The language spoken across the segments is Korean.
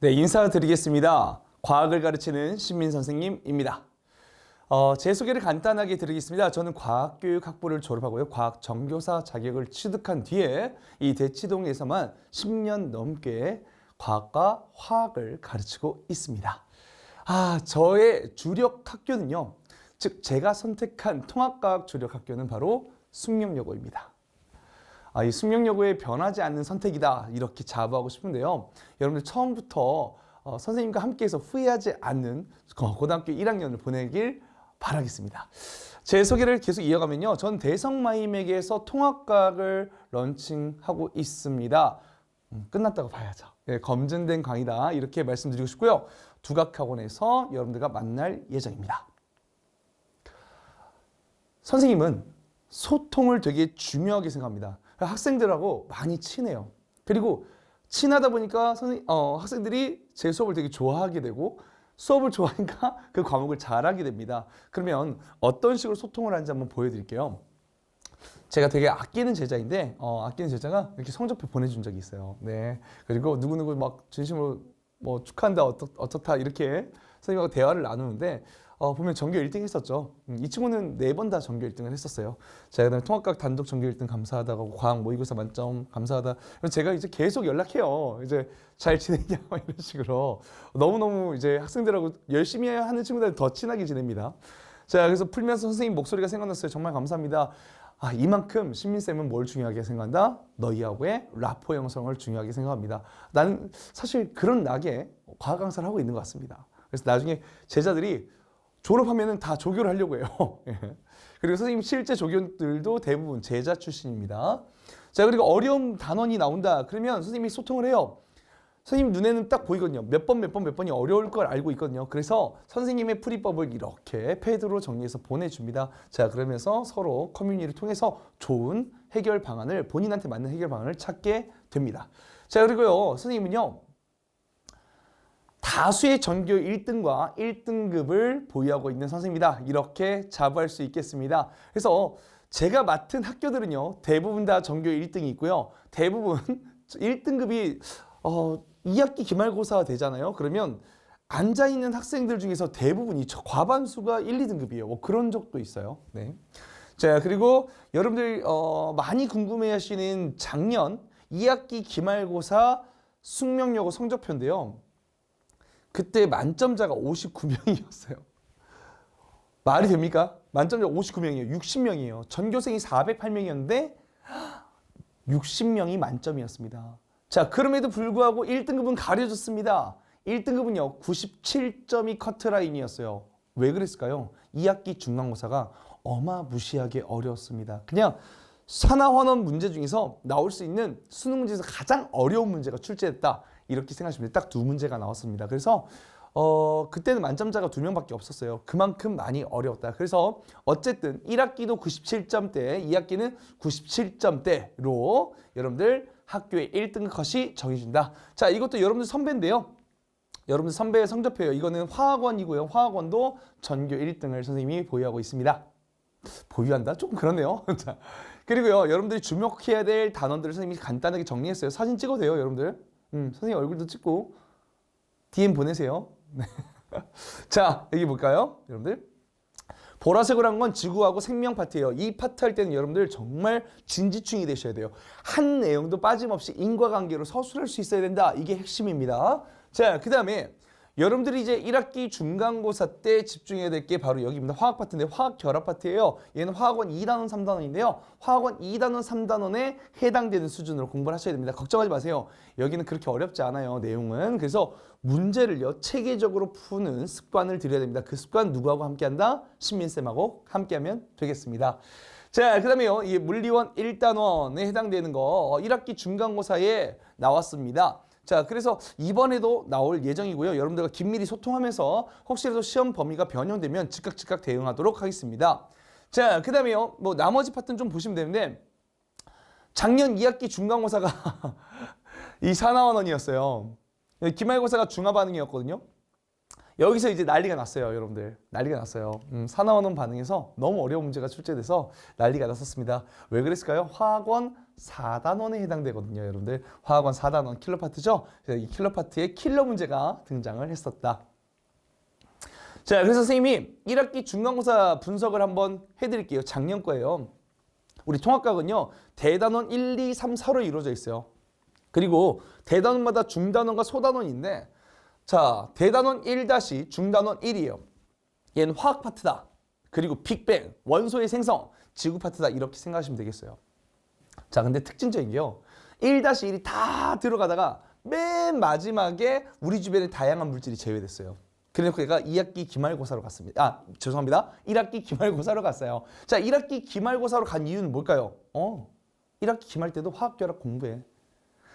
네, 인사드리겠습니다. 과학을 가르치는 신민 선생님입니다. 어, 제 소개를 간단하게 드리겠습니다. 저는 과학교육학부를 졸업하고요. 과학 정교사 자격을 취득한 뒤에 이 대치동에서만 10년 넘게 과학과 화학을 가르치고 있습니다. 아, 저의 주력 학교는요. 즉 제가 선택한 통합과학 주력 학교는 바로 숙명여고입니다. 아, 이 숙명여고의 변하지 않는 선택이다 이렇게 자부하고 싶은데요. 여러분들 처음부터 어, 선생님과 함께해서 후회하지 않는 고- 고등학교 1학년을 보내길 바라겠습니다. 제 소개를 계속 이어가면요. 전 대성마임에게서 통합과학을 런칭하고 있습니다. 음, 끝났다고 봐야죠. 예, 검증된 강의다 이렇게 말씀드리고 싶고요. 두각학원에서 여러분들과 만날 예정입니다. 선생님은 소통을 되게 중요하게 생각합니다. 학생들하고 많이 친해요. 그리고 친하다 보니까 선생, 어, 학생들이 제 수업을 되게 좋아하게 되고 수업을 좋아하니까 그 과목을 잘하게 됩니다. 그러면 어떤 식으로 소통을 하는지 한번 보여드릴게요. 제가 되게 아끼는 제자인데 어, 아끼는 제자가 이렇게 성적표 보내준 적이 있어요. 네. 그리고 누구누구 막 진심으로 뭐 축하한다 어떻, 어떻다 이렇게 선생님하고 대화를 나누는데 어, 보면 전교 1등 했었죠. 음, 이 친구는 네 번 다 전교 1등을 했었어요. 자, 그다음에 통합과학 단독 전교 1등 감사하다고 과학 모의고사 만점 감사하다. 그래서 제가 이제 계속 연락해요. 이제 잘 지내냐 막 이런 식으로 너무 너무 이제 학생들하고 열심히 하는 친구들 더 친하게 지냅니다. 자, 그래서 풀면서 선생님 목소리가 생각났어요. 정말 감사합니다. 아, 이만큼 신민쌤은 뭘 중요하게 생각한다? 너희하고의 라포 형성을 중요하게 생각합니다. 나는 사실 그런 낙에 과학 강사를 하고 있는 것 같습니다. 그래서 나중에 제자들이 졸업하면은 다 조교를 하려고 해요. 예. 그리고 선생님 실제 조교들도 대부분 제자 출신입니다. 자, 그리고 어려운 단원이 나온다. 그러면 선생님이 소통을 해요. 선생님 눈에는 딱 보이거든요. 몇 번, 몇 번, 몇 번이 어려울 걸 알고 있거든요. 그래서 선생님의 풀이법을 이렇게 패드로 정리해서 보내줍니다. 자, 그러면서 서로 커뮤니티를 통해서 좋은 해결 방안을, 본인한테 맞는 해결 방안을 찾게 됩니다. 자, 그리고요, 선생님은요, 다수의 전교 1등과 1등급을 보유하고 있는 선생님이다. 이렇게 자부할 수 있겠습니다. 그래서 제가 맡은 학교들은요, 대부분 다 전교 1등이 있고요. 대부분 1등급이 어, 2학기 기말고사 되잖아요. 그러면 앉아 있는 학생들 중에서 대부분이 저- 과반수가 1, 2등급이에요. 뭐 그런 적도 있어요. 네. 자, 그리고 여러분들 어, 많이 궁금해 하시는 작년 2학기 기말고사 숙명여고 성적표인데요. 그때 만점자가 59명이었어요. 말이 됩니까? 만점자가 59명이에요. 60명이에요. 전교생이 408명이었는데 60명이 만점이었습니다. 자, 그럼에도 불구하고 1등급은 가려졌습니다. 1등급은요, 97점이 커트라인이었어요. 왜 그랬을까요? 2학기 중간고사가 어마무시하게 어려웠습니다. 그냥 산하원원 문제 중에서 나올 수 있는 수능 문제에서 가장 어려운 문제가 출제됐다. 이렇게 생각하시면 딱 두 문제가 나왔습니다. 그래서 어, 그때는 만점자가 두 명밖에 없었어요. 그만큼 많이 어려웠다. 그래서 어쨌든 1학기도 97점대, 2학기는 97점대로 여러분들 학교의 1등급 컷이 정해진다. 자, 이것도 여러분들 선배인데요. 여러분들 선배의 성적표예요. 이거는 화학원이고요. 화학원도 전교 1등을 선생님이 보유하고 있습니다. 보유한다? 조금 그렇네요. 자, 그리고요, 여러분들이 주목해야 될 단원들을 선생님이 간단하게 정리했어요. 사진 찍어도 돼요, 여러분들. 음, 선생님 얼굴도 찍고 DM 보내세요. 네. 자, 여기 볼까요, 여러분들? 보라색으로 한 건 지구하고 생명 파트예요. 이 파트 할 때는 여러분들 정말 진지충이 되셔야 돼요. 한 내용도 빠짐없이 인과관계로 서술할 수 있어야 된다. 이게 핵심입니다. 자, 그 다음에 여러분들이 이제 1학기 중간고사 때 집중해야 될 게 바로 여기입니다. 화학 파트인데 화학 결합 파트예요. 얘는 화학원 2단원, 3단원인데요. 화학원 2단원, 3단원에 해당되는 수준으로 공부를 하셔야 됩니다. 걱정하지 마세요. 여기는 그렇게 어렵지 않아요. 내용은. 그래서 문제를요. 체계적으로 푸는 습관을 들여야 됩니다. 그 습관 누구하고 함께 한다? 신민쌤하고 함께 하면 되겠습니다. 자, 그 다음에요. 이 물리원 1단원에 해당되는 거 1학기 중간고사에 나왔습니다. 자, 그래서 이번에도 나올 예정이고요. 여러분들과 긴밀히 소통하면서 혹시라도 시험 범위가 변형되면 즉각 즉각 대응하도록 하겠습니다. 자, 그 다음에요. 뭐 나머지 파트는 좀 보시면 되는데 작년 2학기 중간고사가 이 사나원 원이었어요. 기말고사가 중화 반응이었거든요. 여기서 이제 난리가 났어요, 여러분들. 난리가 났어요. 음, 사나원원 반응에서 너무 어려운 문제가 출제돼서 난리가 났었습니다. 왜 그랬을까요? 화학원 4단원에 해당되거든요, 여러분들. 화학원 4단원 킬러 파트죠? 그래서 이 킬러 파트에 킬러 문제가 등장을 했었다. 자, 그래서 선생님이 1학기 중간고사 분석을 한번 해드릴게요. 작년 거예요. 우리 통합각은요, 대단원 1, 2, 3, 4로 이루어져 있어요. 그리고 대단원마다 중단원과 소단원인데, 자, 대단원 1 중단원 1이에요. 얘는 화학 파트다. 그리고 빅뱅, 원소의 생성, 지구 파트다. 이렇게 생각하시면 되겠어요. 자, 근데 특징적인 게요. 1-1이 다 들어가다가 맨 마지막에 우리 주변에 다양한 물질이 제외됐어요. 그래서 얘가 2학기 기말고사로 갔습니다. 아, 죄송합니다. 1학기 기말고사로 갔어요. 자, 1학기 기말고사로 간 이유는 뭘까요? 어, 1학기 기말 때도 화학결합 공부해.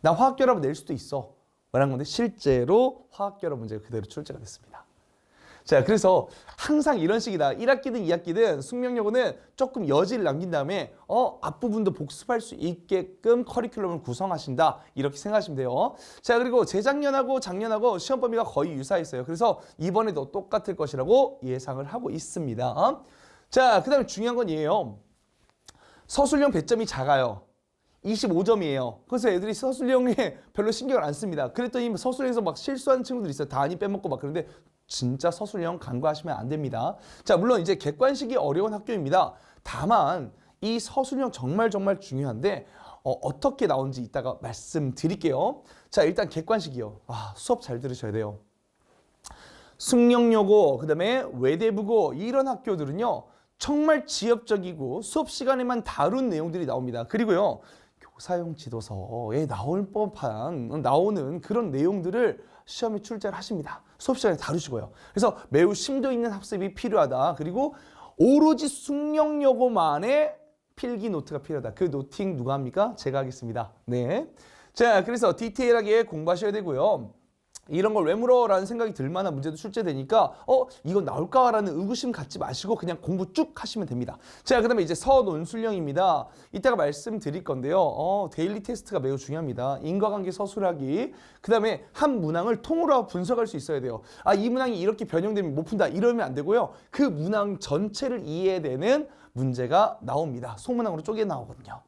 나 화학결합 낼 수도 있어. 말한 건데 실제로 화학결합 문제가 그대로 출제가 됐습니다. 자, 그래서 항상 이런 식이다. 1학기든 2학기든 숙명여고는 조금 여지를 남긴 다음에 어 앞부분도 복습할 수 있게끔 커리큘럼을 구성하신다. 이렇게 생각하시면 돼요. 자, 그리고 재작년하고 작년하고 시험 범위가 거의 유사했어요. 그래서 이번에도 똑같을 것이라고 예상을 하고 있습니다. 자, 그 다음에 중요한 건 얘예요. 서술형 배점이 작아요. 25점이에요. 그래서 애들이 서술형에 별로 신경을 안 씁니다. 그랬더니 서술형에서 막 실수하는 친구들이 있어요. 단위 빼먹고 막 그런데 진짜 서술형 간과하시면 안 됩니다. 자, 물론 이제 객관식이 어려운 학교입니다. 다만 이 서술형 정말 정말 중요한데 어, 떻게 나오는지 이따가 말씀드릴게요. 자, 일단 객관식이요. 아, 수업 잘 들으셔야 돼요. 숙명여고, 그다음에 외대부고 이런 학교들은요. 정말 지엽적이고 수업 시간에만 다룬 내용들이 나옵니다. 그리고요. 교사용 지도서에 나올 법한 나오는 그런 내용들을 시험에 출제를 하십니다. 수업 시간에 다루시고요. 그래서 매우 심도 있는 학습이 필요하다. 그리고 오로지 숙명여고만의 필기 노트가 필요하다. 그 노팅 누가 합니까? 제가 하겠습니다. 네. 자, 그래서 디테일하게 공부하셔야 되고요. 이런 걸 왜 물어라는 생각이 들 만한 문제도 출제되니까 어 이건 나올까라는 의구심 갖지 마시고 그냥 공부 쭉 하시면 됩니다. 자 그다음에 이제 서논술령입니다. 이따가 말씀드릴 건데요. 어 데일리 테스트가 매우 중요합니다. 인과관계 서술하기. 그다음에 한 문항을 통으로 분석할 수 있어야 돼요. 아 이 문항이 이렇게 변형되면 못 푼다 이러면 안 되고요. 그 문항 전체를 이해되는 문제가 나옵니다. 소문항으로 쪼개 나오거든요.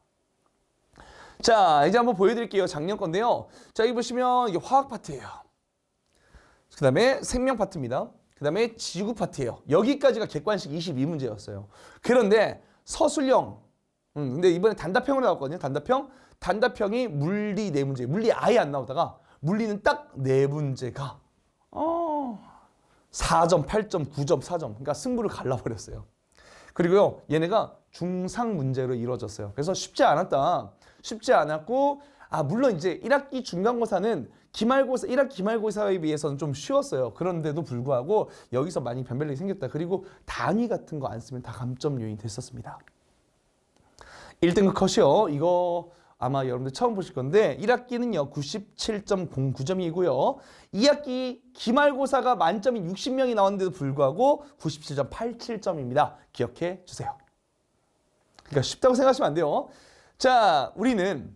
자 이제 한번 보여드릴게요. 작년 건데요. 자 여기 보시면 이게 화학 파트예요. 그 다음에 생명 파트입니다. 그 다음에 지구 파트예요. 여기까지가 객관식 22문제였어요. 그런데 서술형, 음, 근데 이번에 단답형으로 나왔거든요. 단답형. 단답형이 물리 네 문제. 물리 아예 안 나오다가 물리는 딱 네 문제가 어, 4점, 8점, 9점, 4점. 그러니까 승부를 갈라버렸어요. 그리고요, 얘네가 중상 문제로 이루어졌어요. 그래서 쉽지 않았다. 쉽지 않았고, 아, 물론 이제 1학기 중간고사는 기말고사 1학 기말고사에 비해서는 좀 쉬웠어요. 그런데도 불구하고 여기서 많이 변별력이 생겼다. 그리고 단위 같은 거 안 쓰면 다 감점 요인이 됐었습니다. 1등급 컷이요. 이거 아마 여러분들 처음 보실 건데 1학기는요 97.09점이고요. 2학기 기말고사가 만점이 60명이 나왔는데도 불구하고 97.87점입니다. 기억해 주세요. 그러니까 쉽다고 생각하시면 안 돼요. 자, 우리는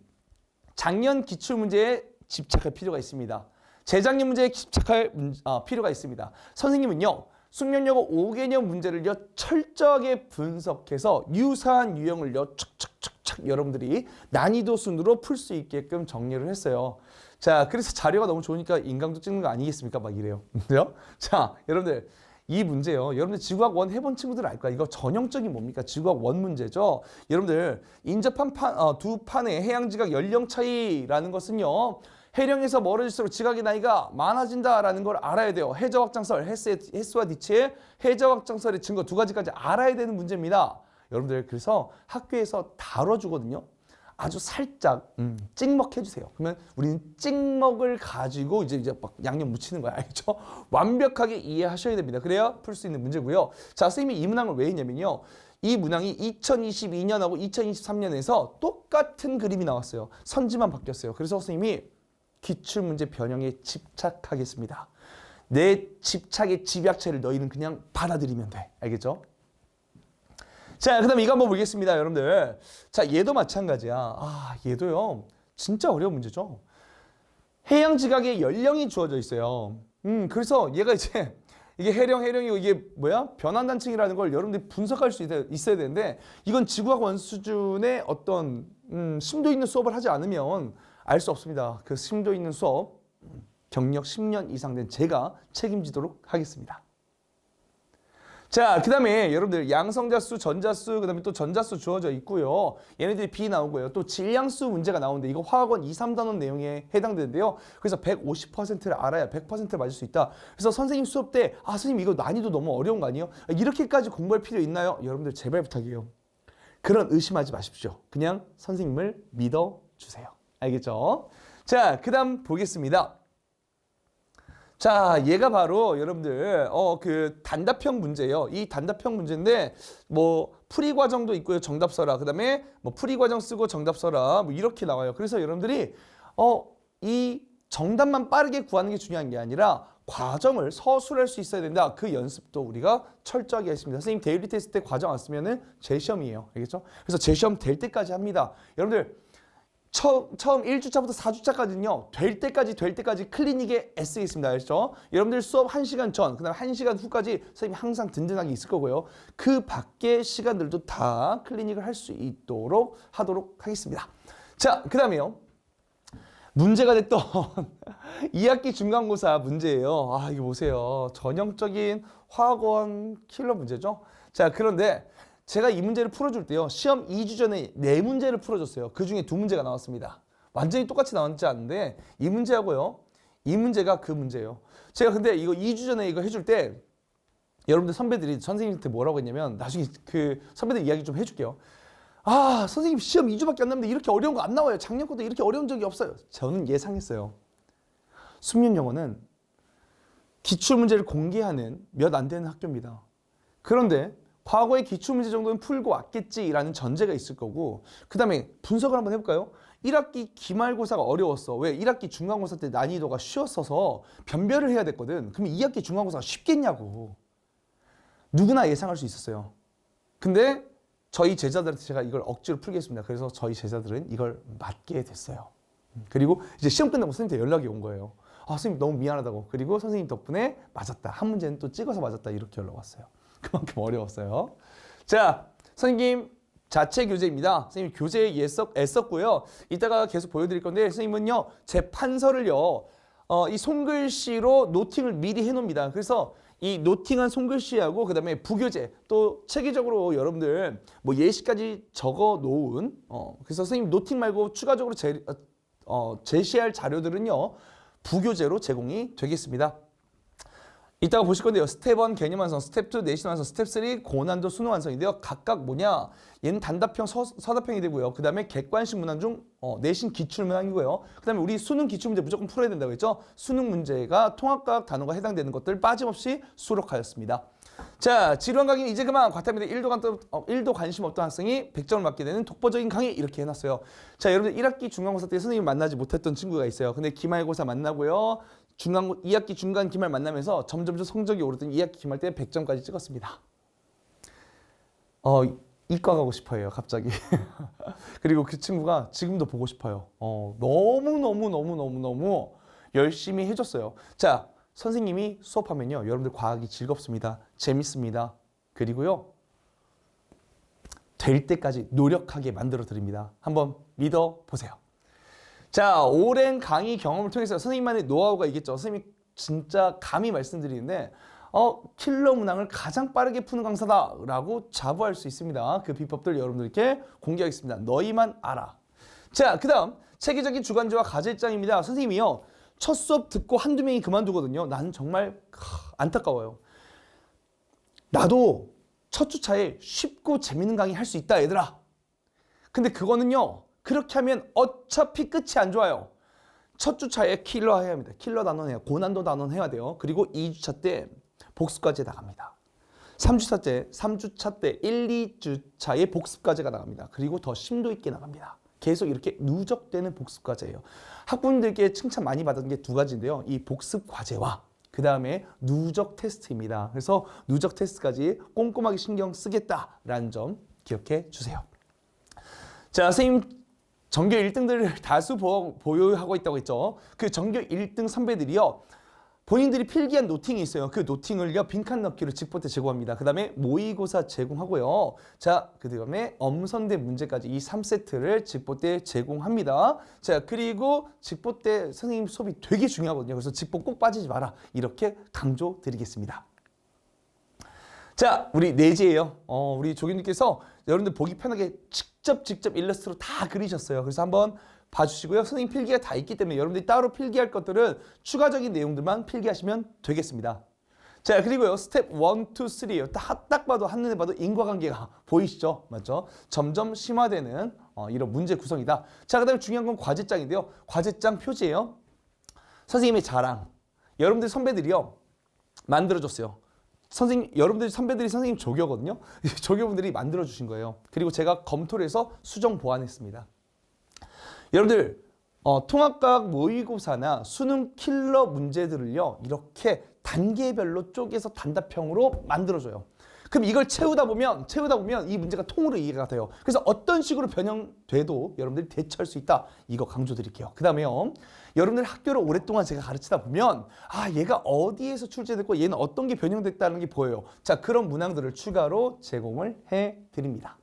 작년 기출문제에 집착할 필요가 있습니다. 재작년 문제에 집착할 문, 아, 필요가 있습니다. 선생님은요. 숙명여고 5개년 문제를요 철저하게 분석해서 유사한 유형을요 척척척척 여러분들이 난이도 순으로 풀 수 있게끔 정리를 했어요. 자, 그래서 자료가 너무 좋으니까 인강도 찍는 거 아니겠습니까? 막 이래요. 그죠? 자, 여러분들 이 문제요. 여러분들 지구학 원 해본 친구들 알 거야. 이거 전형적인 뭡니까? 지구학 원 문제죠. 여러분들 인접한 판, 어, 두 판의 해양지각 연령 차이라는 것은요. 해령에서 멀어질수록 지각의 나이가 많아진다라는 걸 알아야 돼요. 해저 확장설, 헬스, 헬스와 디치의 해저 확장설의 증거 두 가지까지 알아야 되는 문제입니다. 여러분들 그래서 학교에서 다뤄주거든요. 아주 살짝 음, 찍먹 해주세요. 그러면 우리는 찍먹을 가지고 이제 이제 막 양념 묻히는 거야, 알죠? 완벽하게 이해하셔야 됩니다. 그래야 풀 수 있는 문제고요. 자, 선생님이 이 문항을 왜 했냐면요. 이 문항이 2022년하고 2023년에서 똑같은 그림이 나왔어요. 선지만 바뀌었어요. 그래서 선생님이 기출문제 변형에 집착하겠습니다. 내 집착의 집약체를 너희는 그냥 받아들이면 돼. 알겠죠? 자, 그 다음에 이거 한번 보겠습니다, 여러분들. 자, 얘도 마찬가지야. 아, 얘도요. 진짜 어려운 문제죠. 해양 지각의 연령이 주어져 있어요. 음, 그래서 얘가 이제 이게 해령 해령이고 이게 뭐야 변환 단층이라는 걸 여러분들이 분석할 수 있- 있어야 되는데 이건 지구학 원 수준의 어떤 음, 심도 있는 수업을 하지 않으면 알 수 없습니다. 그 심도 있는 수업 경력 10년 이상 된 제가 책임지도록 하겠습니다. 자, 그 다음에 여러분들 양성자수, 전자수, 그 다음에 또 전자수 주어져 있고요. 얘네들이 B 나오고요. 또 질량수 문제가 나오는데 이거 화학원 2, 3단원 내용에 해당되는데요. 그래서 150%를 알아야 100%를 맞을 수 있다. 그래서 선생님 수업 때 아, 선생님 이거 난이도 너무 어려운 거 아니에요? 이렇게까지 공부할 필요 있나요? 여러분들 제발 부탁이에요. 그런 의심하지 마십시오. 그냥 선생님을 믿어주세요. 알겠죠? 자, 그 다음 보겠습니다. 자, 얘가 바로 여러분들 어 그 단답형 문제예요. 이 단답형 문제인데 뭐 풀이 과정도 있고요. 정답 써라. 그다음에 뭐 풀이 과정 쓰고 정답 써라. 뭐 이렇게 나와요. 그래서 여러분들이 어 이 정답만 빠르게 구하는 게 중요한 게 아니라 과정을 서술할 수 있어야 된다. 그 연습도 우리가 철저하게 했습니다. 선생님 데일리 테스트 때 과정 안 쓰면은 재시험이에요. 알겠죠? 그래서 재시험 될 때까지 합니다. 여러분들 처음, 처음 1주차부터 4주차까지는요. 될 때까지 될 때까지 클리닉에 애쓰겠습니다. 알죠? 여러분들 수업 1시간 전, 그다음 1시간 후까지 선생님이 항상 든든하게 있을 거고요. 그 밖의 시간들도 다 클리닉을 할 수 있도록 하도록 하겠습니다. 자, 그다음에요. 문제가 됐던 2학기 중간고사 문제예요. 아, 이거 보세요. 전형적인 화학원 킬러 문제죠. 자, 그런데 제가 이 문제를 풀어줄 때요. 시험 2주 전에 네 문제를 풀어줬어요. 그 중에 두 문제가 나왔습니다. 완전히 똑같이 나왔지 않은데 이 문제하고요. 이 문제가 그 문제예요. 제가 근데 이거 2주 전에 이거 해줄 때 여러분들 선배들이 선생님한테 뭐라고 했냐면 나중에 그 선배들 이야기 좀 해줄게요. 아 선생님 시험 2주밖에 안 남는데 이렇게 어려운 거 안 나와요. 작년 것도 이렇게 어려운 적이 없어요. 저는 예상했어요. 숙련 영어는 기출 문제를 공개하는 몇 안 되는 학교입니다. 그런데 과거의 기출 문제 정도는 풀고 왔겠지라는 전제가 있을 거고 그 다음에 분석을 한번 해볼까요? 1학기 기말고사가 어려웠어. 왜? 1학기 중간고사 때 난이도가 쉬웠어서 변별을 해야 됐거든. 그럼 2학기 중간고사가 쉽겠냐고. 누구나 예상할 수 있었어요. 근데 저희 제자들한테 제가 이걸 억지로 풀겠습니다. 그래서 저희 제자들은 이걸 맞게 됐어요. 그리고 이제 시험 끝나고 선생님한테 연락이 온 거예요. 아, 선생님 너무 미안하다고. 그리고 선생님 덕분에 맞았다. 한 문제는 또 찍어서 맞았다. 이렇게 연락 왔어요. 그만큼 어려웠어요. 자, 선생님 자체 교재입니다. 선생님 교재에 애썼, 애썼 고요. 이따가 계속 보여드릴 건데 선생님은요 제 판서를요 어, 이 손글씨로 노팅을 미리 해놓습니다. 그래서 이 노팅한 손글씨하고 그 다음에 부교재 또 체계적으로 여러분들 뭐 예시까지 적어 놓은 어, 그래서 선생님 노팅 말고 추가적으로 제, 어, 제시할 자료들은요 부교재로 제공이 되겠습니다. 이따가 보실 건데요. 스텝 1 개념 완성, 스텝 2 내신 완성, 스텝 3 고난도 수능 완성인데요. 각각 뭐냐? 얘는 단답형, 서, 서답형이 되고요. 그 다음에 객관식 문항 중 어, 내신 기출 문항이고요. 그 다음에 우리 수능 기출 문제 무조건 풀어야 된다고 했죠. 수능 문제가 통합과학 단어가 해당되는 것들 빠짐없이 수록하였습니다. 자, 지루한 강의 이제 그만 과탐인데 1도, 관, 어, 1도 관심 없던 학생이 100점을 맞게 되는 독보적인 강의 이렇게 해놨어요. 자, 여러분들 1학기 중간고사 때 선생님 만나지 못했던 친구가 있어요. 근데 기말고사 만나고요. 중간 2학기 중간 기말 만나면서 점점점 성적이 오르더니 2학기 기말 때 100점까지 찍었습니다. 어, 이과 가고 싶어요, 갑자기. 그리고 그 친구가 지금도 보고 싶어요. 어, 너무 너무 너무 너무 너무 열심히 해줬어요. 자, 선생님이 수업하면요, 여러분들 과학이 즐겁습니다, 재밌습니다. 그리고요, 될 때까지 노력하게 만들어 드립니다. 한번 믿어 보세요. 자, 오랜 강의 경험을 통해서 선생님만의 노하우가 있겠죠. 선생님이 진짜 감히 말씀드리는데 어, 킬러 문항을 가장 빠르게 푸는 강사다라고 자부할 수 있습니다. 그 비법들 여러분들께 공개하겠습니다. 너희만 알아. 자, 그다음 체계적인 주관제와 과제일장입니다. 선생님이요. 첫 수업 듣고 한두 명이 그만두거든요. 나는 정말 하, 안타까워요. 나도 첫 주차에 쉽고 재밌는 강의 할 수 있다, 얘들아. 근데 그거는요. 그렇게 하면 어차피 끝이 안 좋아요. 첫 주차에 킬러 해야 합니다. 킬러 단원 해야 고난도 단원 해야 돼요. 그리고 2주차 때 복습까지 나갑니다. 3주차 때 3주차 때 1, 2주차에 복습까지가 나갑니다. 그리고 더 심도 있게 나갑니다. 계속 이렇게 누적되는 복습 과제예요. 학부모님들께 칭찬 많이 받은 게 두 가지인데요. 이 복습 과제와 그 다음에 누적 테스트입니다. 그래서 누적 테스트까지 꼼꼼하게 신경 쓰겠다라는 점 기억해 주세요. 자, 선생님 전교 1등들을 다수 보, 보유하고 있다고 했죠. 그 전교 1등 선배들이요. 본인들이 필기한 노팅이 있어요. 그 노팅을요 빈칸 넣기로 직보 때 제공합니다. 그 다음에 모의고사 제공하고요. 자, 그 다음에 엄선대 문제까지 이 3세트를 직보 때 제공합니다. 자, 그리고 직보 때 선생님 수업이 되게 중요하거든요. 그래서 직보 꼭 빠지지 마라. 이렇게 강조 드리겠습니다. 자, 우리 내지예요. 어, 우리 조교님께서 여러분들 보기 편하게 직접 직접 일러스트로 다 그리셨어요. 그래서 한번 봐주시고요. 선생님 필기가 다 있기 때문에 여러분들이 따로 필기할 것들은 추가적인 내용들만 필기하시면 되겠습니다. 자, 그리고요. 스텝 1, 2, 3예요. 딱, 딱 봐도 한눈에 봐도 인과관계가 보이시죠? 맞죠? 점점 심화되는 어, 이런 문제 구성이다. 자, 그다음에 중요한 건 과제장인데요. 과제장 표지예요. 선생님의 자랑. 여러분들 선배들이요. 만들어줬어요. 선생님, 여러분들 선배들이 선생님 조교거든요. 조교분들이 만들어 주신 거예요. 그리고 제가 검토를 해서 수정 보완했습니다. 여러분들 어, 통합과학 모의고사나 수능 킬러 문제들을요 이렇게 단계별로 쪼개서 단답형으로 만들어줘요. 그럼 이걸 채우다 보면 채우다 보면 이 문제가 통으로 이해가 돼요. 그래서 어떤 식으로 변형돼도 여러분들이 대처할 수 있다. 이거 강조드릴게요. 그 다음에요. 여러분들 학교를 오랫동안 제가 가르치다 보면 아 얘가 어디에서 출제됐고 얘는 어떤 게 변형됐다는 게 보여요. 자 그런 문항들을 추가로 제공을 해드립니다.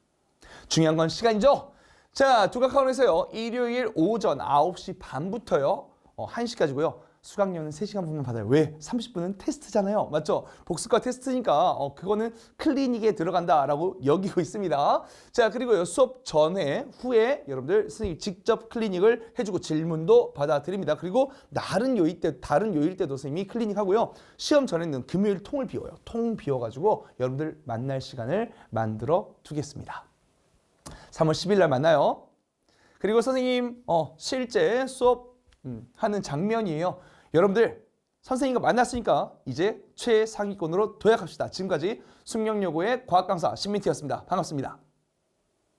중요한 건 시간이죠. 자, 두각학원에서요. 일요일 오전 9시 반부터요. 어, 1시까지고요. 수강료는 3시간 분만 받아요. 왜? 30분은 테스트잖아요. 맞죠? 복습과 테스트니까 어, 그거는 클리닉에 들어간다라고 여기고 있습니다. 자, 그리고요. 수업 전에 후에 여러분들 선생님 직접 클리닉을 해주고 질문도 받아드립니다. 그리고 다른 요일 때 다른 요일 때도 선생님이 클리닉 하고요. 시험 전에는 금요일 통을 비워요. 통 비워가지고 여러분들 만날 시간을 만들어 두겠습니다. 3월 10일 날 만나요. 그리고 선생님 어, 실제 수업 음, 하는 장면이에요. 여러분들 선생님과 만났으니까 이제 최상위권으로 도약합시다. 지금까지 숙명여고의 과학 강사 신민티였습니다. 반갑습니다.